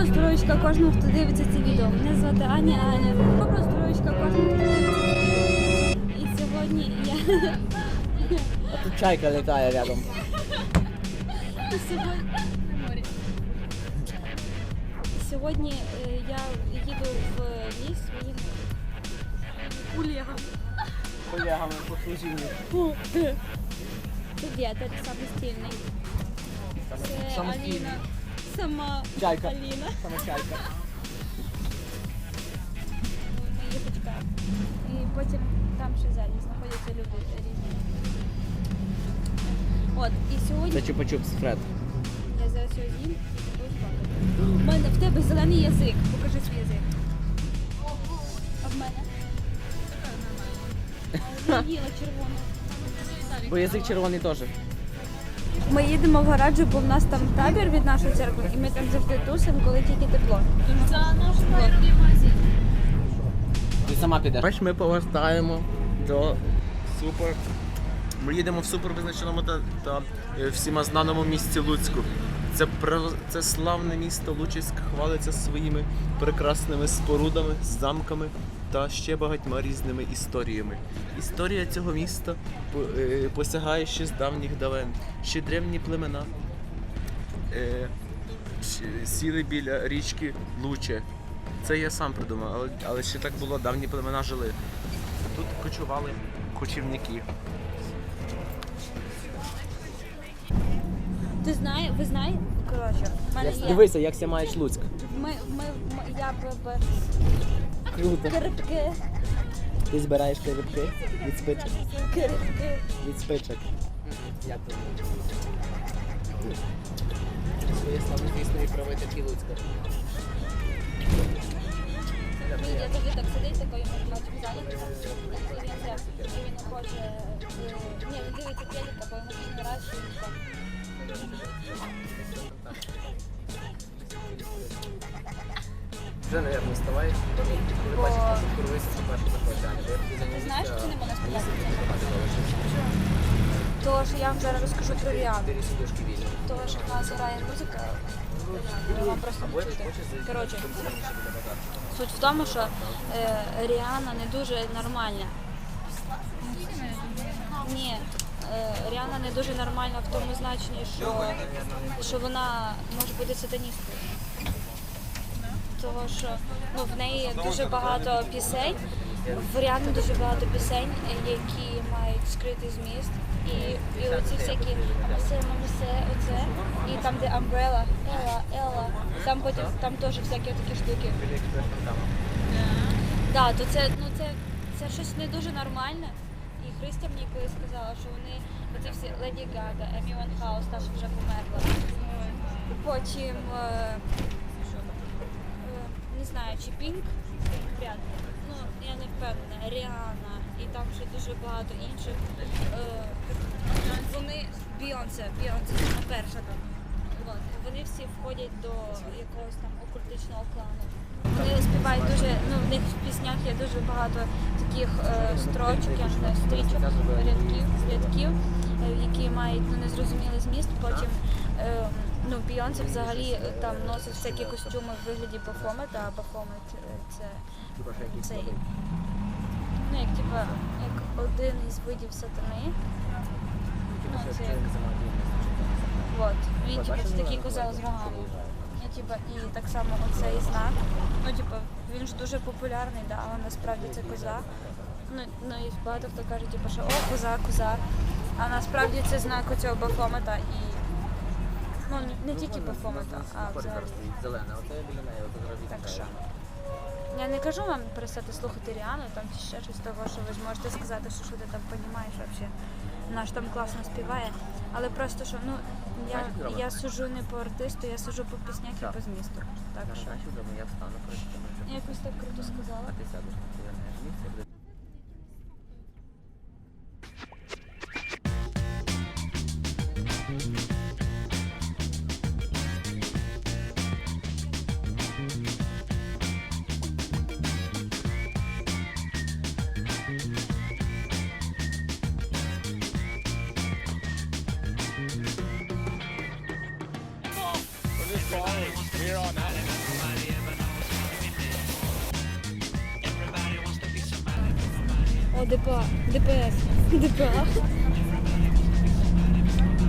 Доброго здоров'ячка кожному, хто дивиться це відео. Мене звати Аня Аня. Доброго здоров'ячка кожному, хто дивиться. І сьогодні я. А тут чайка літає рядом. І сьогодні. Сьогодні е, я їду в ліс своїм колегам. Колегами по служінню. Це вітер самостійний. Це. Аліна. Сама Чайка. Аліна. Саме чайка. Ми її почекаємо. І потім там ще ззаді знаходяться люди різні. От, і сьогодні Це чупа-чупс, Фред. я зараз його з'їм і буду спати. У мене в тебе зелений язик. Покажи свій язик. А в мене? А Я їла червону. Бо язик червоний теж. Ми їдемо в гараджу, бо в нас там табір від нашої церкви, і ми там завжди тусимо, коли тільки тепло. За наш магазин. Ти сама підеш. Бач, ми повертаємо до супер. Ми їдемо в супер визначеному та, та е, всіма знаному місці Луцьку. Це, це славне місто Лучиськ хвалиться своїми прекрасними спорудами, замками та ще багатьма різними історіями. Історія цього міста е, посягає ще з давніх давен. Ще древні племена е, сіли біля річки Луче. Це я сам придумав, але, але ще так було, давні племена жили. Тут кочували кочівники. Ти знаєш, ви знаєте? Коротше, в мене є. Дивися, як ся маєш Луцьк. Ми, ми, ми я б, б Круто. кирпки, Ти збираєш черепки від спичок. кирпки. Від спичок. Як то? Своє славнозвісної правителі Луцька. Ні, я завжди так сидить такою математику залі. І він і він хоче, е, ні, він дивиться телека, бо йому не раз, що він там. Вже, мабуть, вставаєш, коли Бо- бачиш, що куруєшся, це перше я Ти знаєш, що не можна сказати? місяцем, То, що я вам зараз розкажу про Ріану. То, що в нас грає музика, ви вам просто не чути. Коротше, суть в тому, що е, Ріана не дуже нормальна. Ні, е, Ріана не дуже нормальна в тому значенні, що, що вона може бути сатаністкою. Того, що ну, в неї дуже багато пісень, в Ріани дуже багато пісень, е, які мають скритий зміст. І, і оці всякі амасе, мамасе, оце, і там, де Umbrella, Ела, Ела, там потім там теж всякі такі штуки. Да, то це, ну це, це щось не дуже нормальне. Христя мені колись сказала, що вони оці всі Леді Гага, Емі Ван Хаус, та що вже померла. Потім е, е, не знаю, чи Пінк. Ну, я не впевнена, Ріана і там ще дуже багато інших. Е, вони Бійонсе, Бійонсе, сама перша там. Вони всі входять до якогось там окультичного клану. Вони співають дуже, ну в них в піснях є дуже багато таких е, строчок, я не знаю, стрічок, рядків, рядків, е, які мають ну, незрозумілий зміст. Потім е, ну, Бійонсе взагалі там носить всякі костюми в вигляді Бафомета, а Бафомет це цей, ну як типа, як один із видів сатани. Ну, це як От, він типу, такий козел з рогами. Ну, типу, і так само оцей знак. Ну, типу, він ж дуже популярний, да, але насправді це коза. Ну, ну і багато хто каже, типу, що о, коза, коза. А насправді це знак оцього бафомета і. Ну, не- не тільки бафомета, а взагалі. Зелена, оце біля неї, оце зразу Так що. Я не кажу вам перестати слухати Ріану, там чи ще щось того, що ви ж можете сказати, що, що ти там розумієш взагалі. Ж там класно співає. Але просто що, ну, я, я сужу не по артисту, я сужу по піснях і по змісту. Так що. я якось так круто сказала. ти сядеш, вернеш місце, О, ДПА, ДПС, ДПА.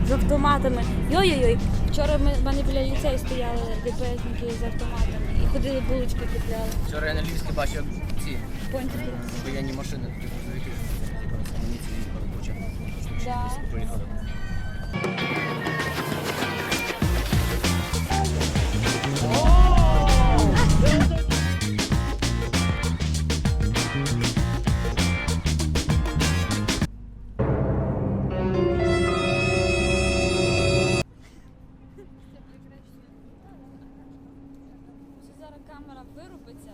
З автоматами. Йой-йой-йой. Вчора ми в мене біля ліцею стояли ДПСники з автоматами і ходили булочки купляли. Вчора я на Львівській бачив ці понтики. Воєнні машини, типу, такі грузовики, що мені ці передбачали. Приїхали. Вирубиться?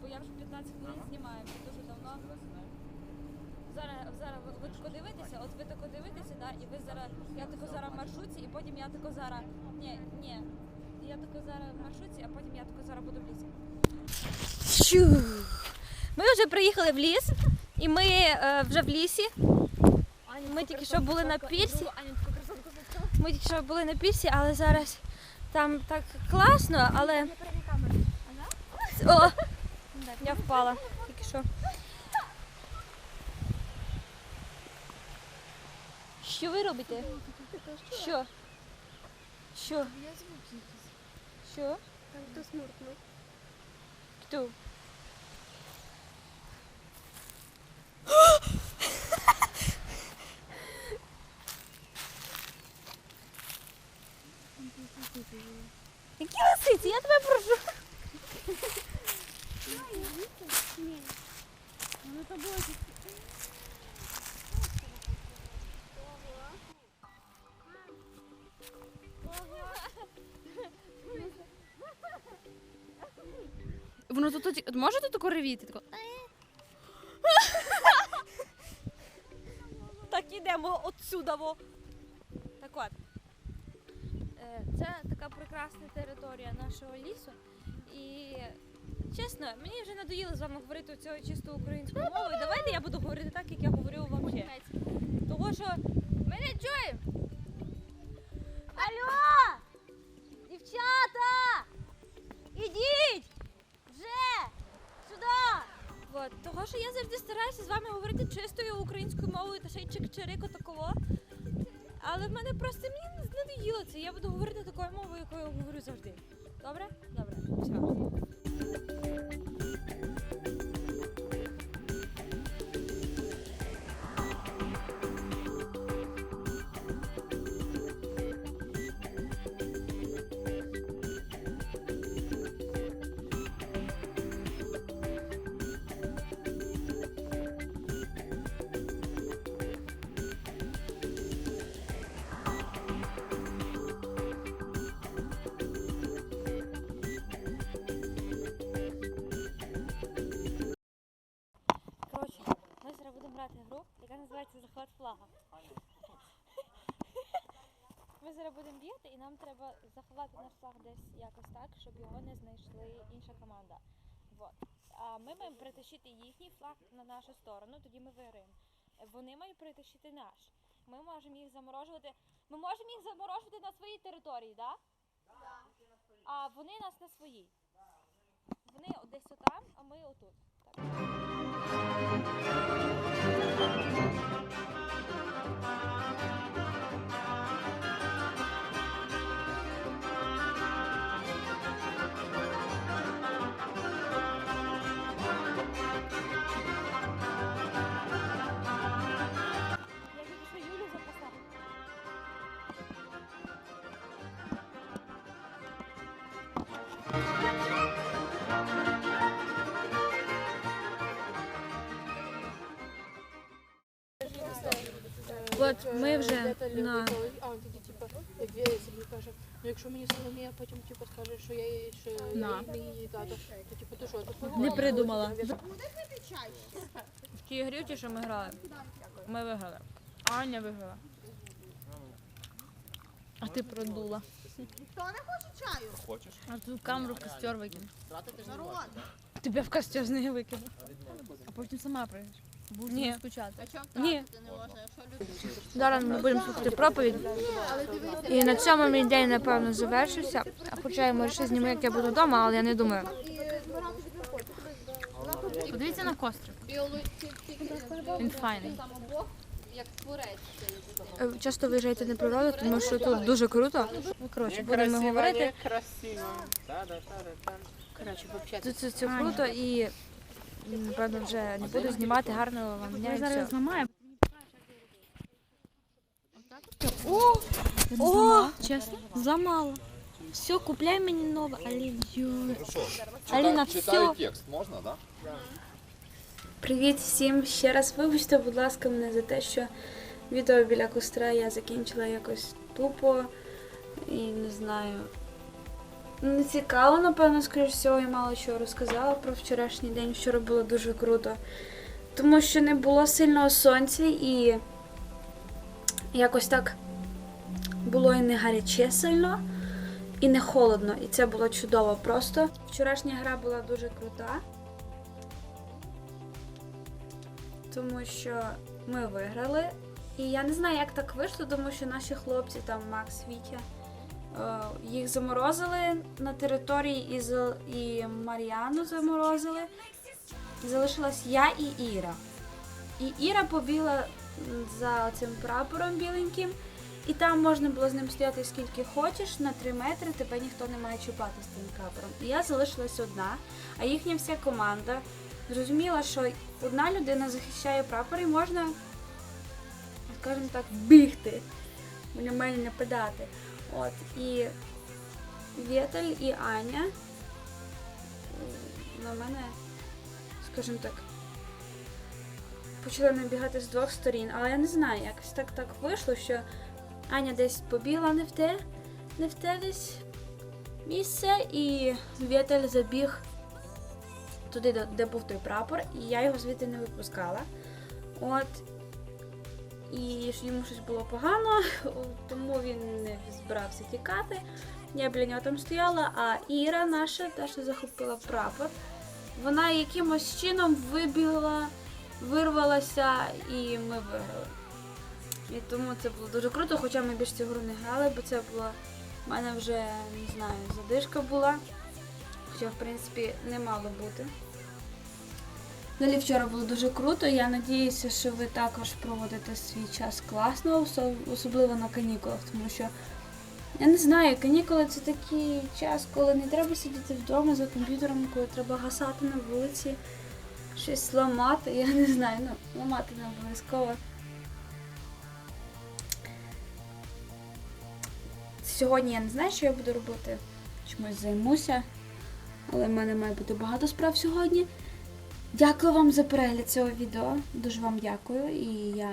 Бо я вже 15 хвилин знімаю, вже дуже давно. Зараз, зараз ви, ви тако дивитеся, от ви тако дивитеся, да, і ви зараз, я тако зараз в маршрутці, і потім я тако зараз, ні, ні, я тако зараз в маршрутці, а потім я тако зараз буду в лісі. Ми вже приїхали в ліс, і ми е, вже в лісі. Ми тільки що були на пірсі. Ми тільки що були на пірсі, але зараз там так класно, але. О! Я впала тільки що. Що ви робите? Що? Що? Я звуки якісь. Що? Там хто смуркнув. Хто? Які лисиці? Я тебе прошу. Ну то було Воно тут, тут може тут тако ревіти? Тако? Так ідемо отсюда. Во. Так от. Е, Це така прекрасна територія нашого лісу. І чесно, мені вже надоїло з вами говорити цією чисто українською мовою. Давайте я буду говорити так, як я говорю вам ще. Того що ми не чуємо. Алло! Що я завжди стараюся з вами говорити чистою українською мовою та ще й чик-чирико такого. Але в мене просто мені надоїло це. Я буду говорити такою мовою, якою я говорю завжди. Добре? Добре. Все. Зараз будемо грати гру, яка називається Захват флага. Ми зараз будемо бігати і нам треба заховати наш флаг десь якось так, щоб його не знайшли інша команда. Вот. А ми маємо притащити їхній флаг на нашу сторону, тоді ми виграємо. Вони мають притащити наш. Ми можемо їх заморожувати. Ми можемо їх заморожувати на своїй території, так? Да? А вони нас на своїй. Ми вже на А, тоді, типу, як каже, ну якщо мені Соломія потім типу, скаже, що я її, що На. я не її тато, то типу, то що, то не придумала. В тій грі, ті, що ми грали, ми виграли. Аня виграла. А ти продула. Хто не хоче чаю? А тут камеру в костер викину. Народ. Тебе в костер не викину. А потім сама прийдеш. Будеш Ні. скучати. А чого Ні. втратити не можна, якщо людина? Зараз ми будемо слухати проповідь. І на цьому мій день, напевно, завершився. А Хоча я може ще зніму, як я буду вдома, але я не думаю. Подивіться на кострик. Він файний. Бог, як творець. Е, Часто виїжджайте на природу, тому що тут дуже круто. Ну, коротше, будемо говорити. красиво. Тут це, це круто і напевно вже не буду знімати гарного вам дня. Я і зараз все. зламаю. О, о, Чесно? зламала. Все, купляй мені нове, Аліна. Аліна, все. Читаю текст, можна, да? Привіт всім ще раз. Вибачте, будь ласка, мене за те, що відео біля костра я закінчила якось тупо і не знаю. Не цікаво, напевно, скоріш всього, я мало чого розказала про вчорашній день. Вчора було дуже круто. Тому що не було сильного сонця і якось так було і не гаряче сильно, і не холодно. І це було чудово просто. Вчорашня гра була дуже крута. тому що ми виграли. І я не знаю, як так вийшло, тому що наші хлопці, там Макс Вітя, їх заморозили на території і, Зел- і Мар'яну заморозили. Залишилась я і Іра. І Іра побігла за цим прапором біленьким, і там можна було з ним стояти скільки хочеш, на 3 метри тебе ніхто не має чіпати з тим прапором. І я залишилась одна, а їхня вся команда зрозуміла, що одна людина захищає прапор і можна, скажімо так, бігти, на мене нападати. От, і Вєтель і Аня на мене, скажімо так, почали набігати з двох сторін, але я не знаю, якось так так вийшло, що Аня десь побігла не в те, не в те десь місце, і Вєтель забіг туди, де- де був той прапор, і я його звідти не випускала. От. І йому щось було погано, тому він не збирався тікати. Я біля нього там стояла, а Іра наша, що захопила прапор, вона якимось чином вибігла, вирвалася і ми виграли. І тому це було дуже круто, хоча ми більш цю гру не грали, бо це була в мене вже, не знаю, задишка була. Хоча, в принципі, не мало бути. Далі вчора було дуже круто. Я надіюся, що ви також проводите свій час класно, особливо на канікулах, тому що я не знаю, канікули це такий час, коли не треба сидіти вдома за комп'ютером, коли треба гасати на вулиці, щось ламати. Я не знаю, ну, ламати не обов'язково. Сьогодні я не знаю, що я буду робити. Чомусь займуся. Але в мене має бути багато справ сьогодні. Дякую вам за перегляд цього відео. Дуже вам дякую. І я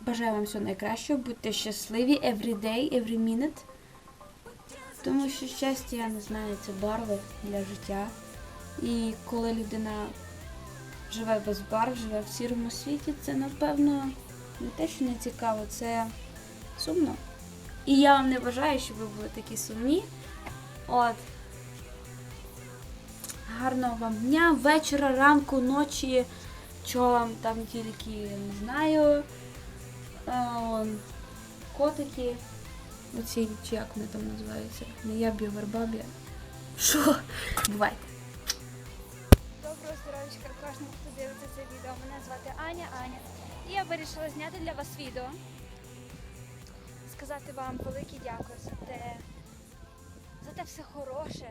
бажаю вам всього найкращого. Будьте щасливі every day, every minute. Тому що щастя, я не знаю, це барви для життя. І коли людина живе без барв, живе в сірому світі, це напевно не те, що не цікаво, це сумно. І я вам не бажаю, щоб ви були такі сумні. От. Гарного вам дня, вечора, ранку, ночі, чого вам там тільки не знаю. Е, Котики. Оці, чи як вони там називаються? Не я б'ю вербабі. Що? Бувайте. Доброго здоров'ячка кожному, хто дивиться це відео. Мене звати Аня Аня. І я вирішила зняти для вас відео. Сказати вам велике дякую за те, за те все хороше,